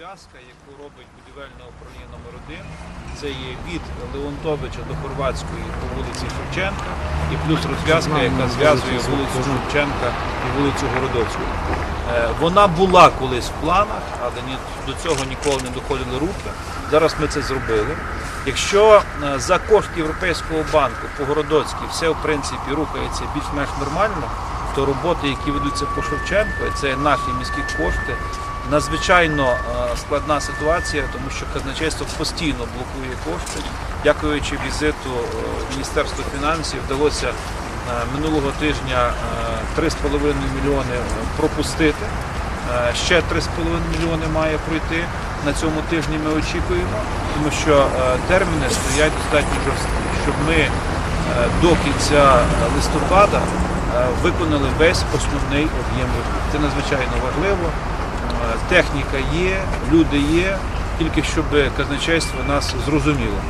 розв'язка, яку робить будівельне управління номер 1 Це є від Леонтовича до Хорватської по вулиці Шевченка і плюс розв'язка, яка зв'язує вулицю Шевченка і вулицю Городоцьку. Е, Вона була колись в планах, але до цього ніколи не доходили руки. Зараз ми це зробили. Якщо е, за кошти Європейського банку по Городоцькій все в принципі рухається більш-менш нормально, то роботи, які ведуться по Шевченку, це наші міські кошти, надзвичайно е, складна ситуація, тому що казначейство постійно блокує кошти. Дякуючи візиту е, Міністерства фінансів, вдалося е, минулого тижня е, 3,5 мільйони пропустити. Ще 3,5 мільйони має пройти. На цьому тижні ми очікуємо, тому що терміни стоять достатньо жорсткі, щоб ми до кінця листопада виконали весь основний об'єм. Це надзвичайно важливо. Е, Техніка є, люди є, тільки щоб казначейство нас зрозуміло.